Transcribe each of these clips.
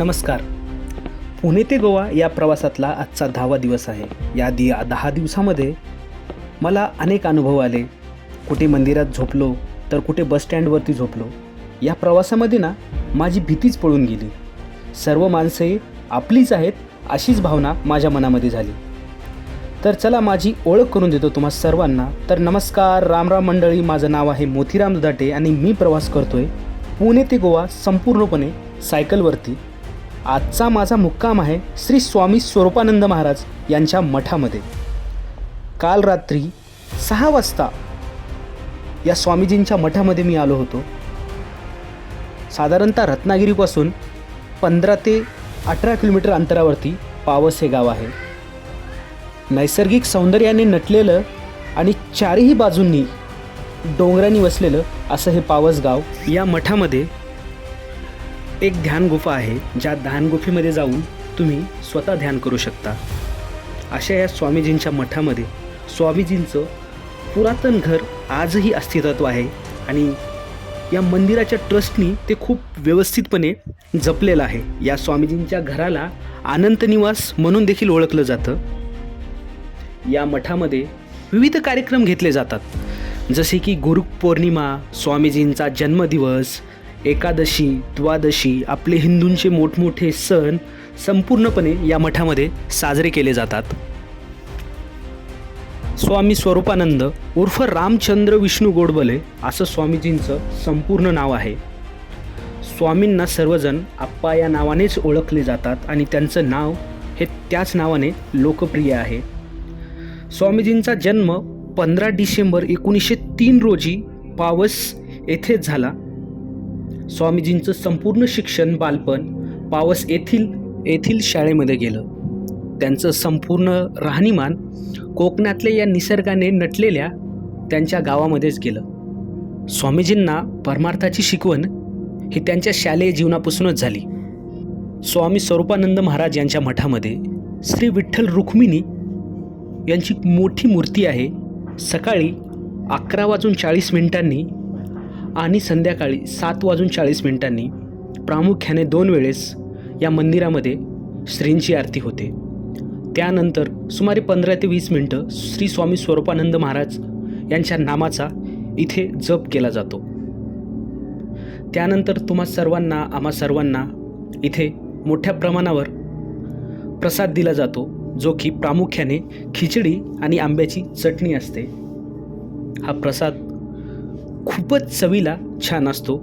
नमस्कार. पुणे ते गोवा या प्रवासातला आजचा दहावा दिवस आहे. या दि दहा दिवसामध्ये मला अनेक अनुभव आले. कुठे मंदिरात झोपलो तर कुठे बसस्टँडवरती झोपलो. या प्रवासामध्ये ना माझी भीतीच पळून गेली. सर्व माणसे आपलीच आहेत अशीच भावना माझ्या मनामध्ये झाली. तर चला माझी ओळख करून देतो तुम्हा सर्वांना. तर नमस्कार रामराम मंडळी माझं नाव आहे मोतीराम दुधाटे आणि मी प्रवास करतोय पुणे ते गोवा संपूर्णपणे सायकलवरती. आजचा माझा मुक्काम आहे श्री स्वामी स्वरूपानंद महाराज यांच्या मठामध्ये. काल रात्री सहा वाजता या स्वामीजींच्या मठामध्ये मी आलो होतो. साधारणतः रत्नागिरीपासून पंधरा ते अठरा किलोमीटर अंतरावरती पावस हे गाव आहे. नैसर्गिक सौंदर्याने नटलेलं आणि चारही बाजूंनी डोंगरांनी वसलेलं असं हे पावस गाव या मठामध्ये एक ध्यान गुफा आहे ज्या ध्यान गुफेमध्ये जाऊन तुम्ही स्वतः ध्यान करू शकता. अशा या स्वामीजींच्या मठामध्ये स्वामीजींचं पुरातन घर आजही अस्तित्वात आहे आणि या मंदिराच्या ट्रस्टनी ते खूप व्यवस्थितपणे जपलेलं आहे. या स्वामीजींच्या घराला अनंत निवास म्हणून देखील ओळखलं जातं. या मठामध्ये विविध कार्यक्रम घेतले जातात. जसे की गुरुपौर्णिमा स्वामीजींचा जन्मदिवस एकादशी द्वादशी आपले हिंदूंचे मोठमोठे सण संपूर्णपणे या मठामध्ये साजरे केले जातात. स्वामी स्वरूपानंद उर्फ रामचंद्र विष्णू गोडबले असं स्वामीजींचं संपूर्ण नाव आहे. स्वामींना सर्वजण आप्पा या नावानेच ओळखले जातात आणि त्यांचं नाव हे त्याच नावाने लोकप्रिय आहे. स्वामीजींचा जन्म पंधरा डिसेंबर एकोणीसशे तीन रोजी पावस येथेच झाला स्वामीजींचं संपूर्ण शिक्षण बालपण पावस येथील येथील शाळेमध्ये गेलं. त्यांचं संपूर्ण राहणीमान कोकणातल्या या निसर्गाने नटलेल्या त्यांच्या गावामध्येच गेलं. स्वामीजींना परमार्थाची शिकवण ही त्यांच्या शालेय जीवनापासूनच झाली. स्वामी स्वरूपानंद महाराज यांच्या मठामध्ये श्री विठ्ठल रुक्मिणी यांची मोठी मूर्ती आहे. सकाळी अकरा वाजून चाळीस मिनिटांनी आणि संध्याकाळी सात वाजून चाळीस मिनिटांनी प्रामुख्याने दोन वेळेस या मंदिरामध्ये श्रींची आरती होते. त्यानंतर सुमारे पंधरा ते वीस मिनटं श्री स्वामी स्वरूपानंद महाराज यांच्या नामाचा इथे जप केला जातो. त्यानंतर तुम्हा सर्वांना आम्हा सर्वांना इथे मोठ्या प्रमाणावर प्रसाद दिला जातो जो की प्रामुख्याने खिचडी आणि आंब्याची चटणी असते. हा प्रसाद खूपच चवीला छान असतो.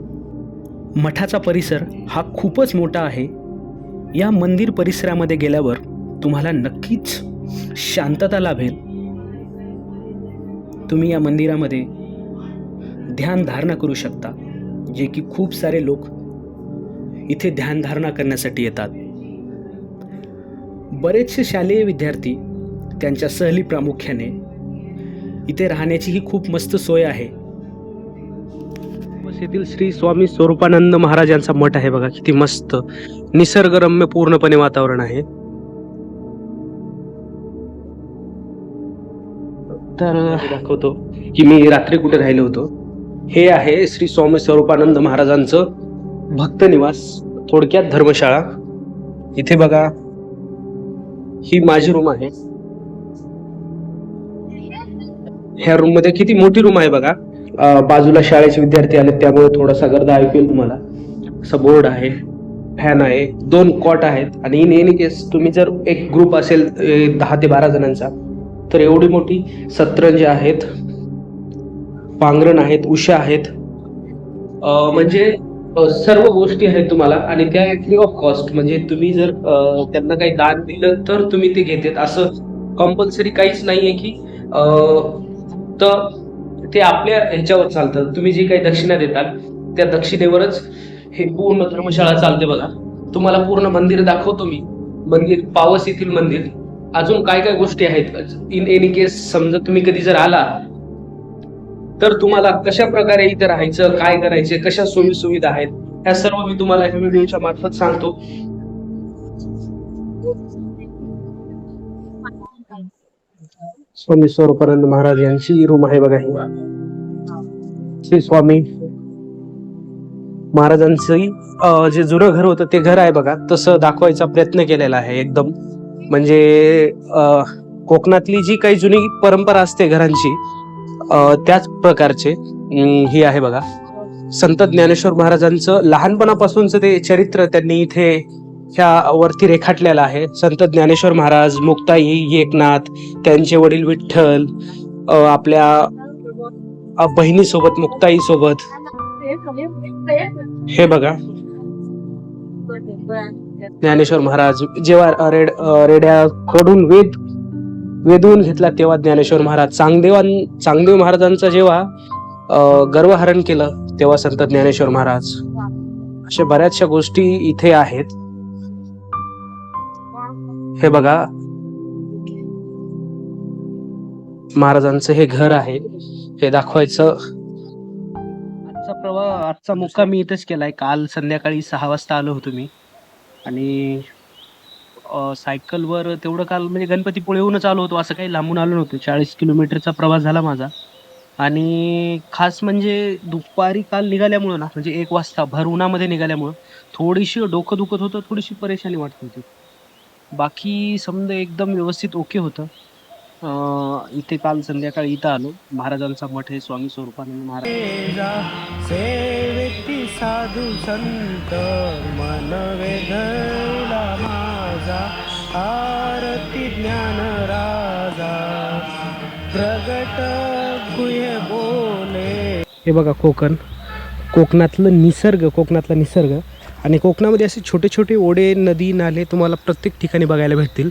मठाचा परिसर हा खूपच मोठा आहे. या मंदिर परिसरामध्ये गेल्यावर तुम्हाला नक्कीच शांतता लाभेल. तुम्ही या मंदिरामध्ये ध्यानधारणा करू शकता जे की खूप सारे लोक इथे ध्यानधारणा करण्यासाठी येतात. बरेचसे शालेय विद्यार्थी त्यांच्या सहली प्रामुख्याने इथे राहण्याची ही खूप मस्त सोय आहे. येथील श्री स्वामी स्वरूपानंद महाराज यांचा मठ आहे बघा किती मस्त निसर्गरम्य पूर्णपणे वातावरण आहे. तर दाखवतो की मी रात्री कुठे राहिलो होतो. हे आहे श्री स्वामी स्वरूपानंद महाराजांचं भक्त निवास थोडक्यात धर्मशाळा. इथे बघा ही माझी रूम आहे. ह्या रूममध्ये किती मोठी रूम आहे बघा. बाजूला शाळेचे विद्यार्थी आले त्यामुळे थोडासा गर्दा ऐकू येईल तुम्हाला. असं बोर्ड आहे फॅन आहे दोन कॉट आहेत. आणि इन एनी केस तुम्ही जर एक ग्रुप असेल दहा ते बारा जणांचा तर एवढी मोठी सतरंज आहेत पांघरण आहेत उषा आहेत. म्हणजे सर्व गोष्टी आहेत तुम्हाला. आणि त्या फ्री ऑफ कॉस्ट म्हणजे तुम्ही जर त्यांना काही दान दिलं तर तुम्ही ते घेतात. असं कंपल्सरी काहीच नाहीये की तर ते आपल्या ह्याच्यावर चालतं. तुम्ही जी काही दक्षिणा देताल त्या दक्षिणेवरच हे पूर्ण धर्मशाळा चालते बघा. तुम्हाला पूर्ण मंदिर दाखवतो मी. मंदिर पावस येथील मंदिर. अजून काय काय गोष्टी आहेत? इन एनी केस समजा तुम्ही कधी जर आला तर तुम्हाला कशा प्रकारे इथे राहायचं काय करायचे कशा सोयी सुविधा आहेत ह्या सर्व मी तुम्हाला ह्या व्हिडिओच्या मार्फत सांगतो. स्वामी स्वरूपानंद महाराज यांची रूम आहे बघा ही. श्री स्वामी महाराजांचं जे जुनं घर होतं ते घर आहे बघा. तसं दाखवायचा प्रयत्न केलेला आहे एकदम. म्हणजे कोकणातली जी काही जुनी परंपरा असते घरांची त्याच प्रकारचे ही आहे बघा. संत ज्ञानेश्वर महाराजांचं लहानपणापासूनचं ते चरित्र त्यांनी इथे ह्या वरती रेखाटलेला आहे. संत ज्ञानेश्वर महाराज मुक्ताई एकनाथ त्यांचे वडील विठ्ठल आपल्या बहिणीसोबत मुक्ताई सोबत हे बघा. ज्ञानेश्वर महाराज जेव्हा रेड रेड्याकडून वेद वेदवून घेतला तेव्हा ज्ञानेश्वर महाराज चांगदेवान चांगदेव महाराजांचं जेव्हा गर्वहरण केलं तेव्हा संत ज्ञानेश्वर महाराज. अशा बऱ्याचशा गोष्टी इथे आहेत. हे बघा. महाराजांचं हे घर आहे. हे दाखवायचं. आजचा प्रवाह आजचा मुक्काम मी इथेच केलाय. काल संध्याकाळी सहा वाजता आलो होतो मी. आणि सायकलवर तेवढं काल म्हणजे गणपतीपुळेहूनच आलो होतो. असं काही लांबून आलो नव्हतो. चाळीस किलोमीटरचा प्रवास झाला माझा. आणि खास म्हणजे दुपारी काल निघाल्यामुळं ना म्हणजे एक वाजता भर उन्हामध्ये निघाल्यामुळं थोडीशी डोकं दुखत होतं थोडीशी परेशानी वाटत होती. बाकी समजा एकदम व्यवस्थित ओके होतं. अं, इथे काल संध्याकाळी इथं आलो. महाराजांचा मठ आहे स्वामी स्वरूपानंद महाराज. सेवेती साधू संत मन वेधला माझा. आरती ज्ञान राजा. प्रगट गुहे बोले. हे बघा कोकण. कोकणातलं निसर्ग कोकणातला निसर्ग. आणि कोकणामध्ये असे छोटे छोटे ओढे नदी नाले तुम्हाला प्रत्येक ठिकाणी बघायला भेटतील.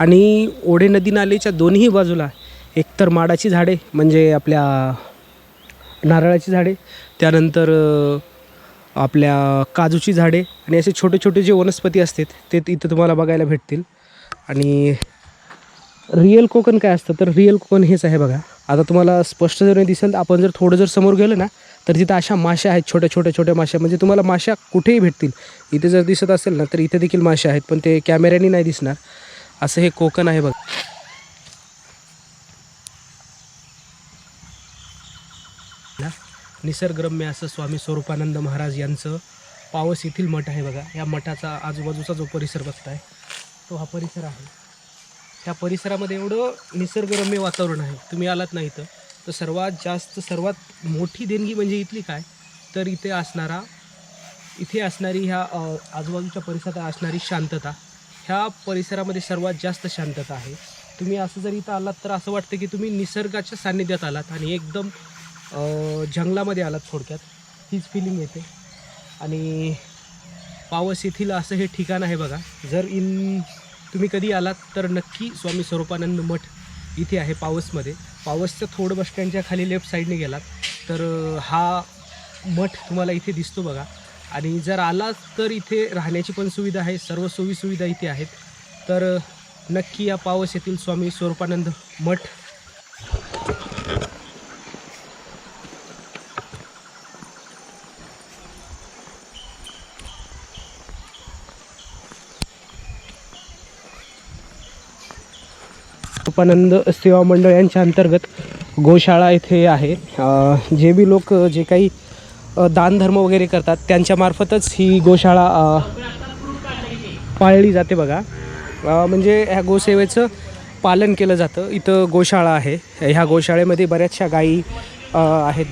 आणि ओढे नदी नालेच्या दोन्ही बाजूला एकतर माडाची झाडे म्हणजे आपल्या नारळाची झाडे त्यानंतर आपल्या काजूची झाडे आणि असे छोटे छोटे जे वनस्पती असतात ते इथं तुम्हाला बघायला भेटतील. आणि रिअल कोकण काय असतं तर रिअल कोकण हेच आहे बघा. आता तुम्हाला स्पष्ट जर नाही दिसेल तर आपण जर थोडं जर समोर गेलो ना तर तिथं अशा माश्या आहेत छोट्या छोट्या छोट्या माश्या. म्हणजे तुम्हाला माश्या कुठेही भेटतील. इथे जर दिसत असेल ना तर इथे देखील माश्या आहेत पण ते कॅमेऱ्याने नाही दिसणार. असं हे कोकण आहे बघ. ना निसर्गरम्य असं स्वामी स्वरूपानंद महाराज यांचं पावस येथील मठ आहे बघा. या मठाचा आजूबाजूचा जो परिसर बघताय तो हा परिसर आहे. त्या परिसरामध्ये एवढं निसर्गरम्य वातावरण आहे. तुम्ही आलात नाही तर तर सर्वात जास्त सर्वात मोठी देणगी म्हणजे इथली काय? तर इथे असणारा इथे असणारी ह्या आजूबाजूच्या परिसरात असणारी शांतता. ह्या परिसरामध्ये सर्वात जास्त शांतता आहे. तुम्ही असं जर इथं आलात तर असं वाटतं की तुम्ही निसर्गाच्या सान्निध्यात आलात आणि एकदम जंगलामध्ये आलात थोडक्यात. हीच फिलिंग येते. आणि पावस येथील असं हे ठिकाण आहे बघा. जर इन तुम्ही कधी आलात तर नक्की स्वामी स्वरूपानंद मठ इथे आहे पावसमध्ये. पावसच्या थोडं बस स्टँडच्या खाली लेफ्ट साईडने गेलात. तर हा मठ तुम्हाला इथे दिसतो बघा. आणि जर आलात तर इथे राहण्याची पण सुविधा आहे. सर्व सोयीसुविधा इथे आहेत. तर नक्की या पावस येथील स्वामी स्वरूपानंद मठ उपानंद सेवा मंडळ यांच्या अंतर्गत गोशाळा इथे आहे. जे बी लोक जे काही दानधर्म वगैरे करतात त्यांच्यामार्फतच ही गोशाळा पाळली जाते बघा. म्हणजे ह्या गोसेवेचं पालन केलं जातं. इथं गोशाळा आहे. ह्या गोशाळेमध्ये बऱ्याचशा गायी आहेत.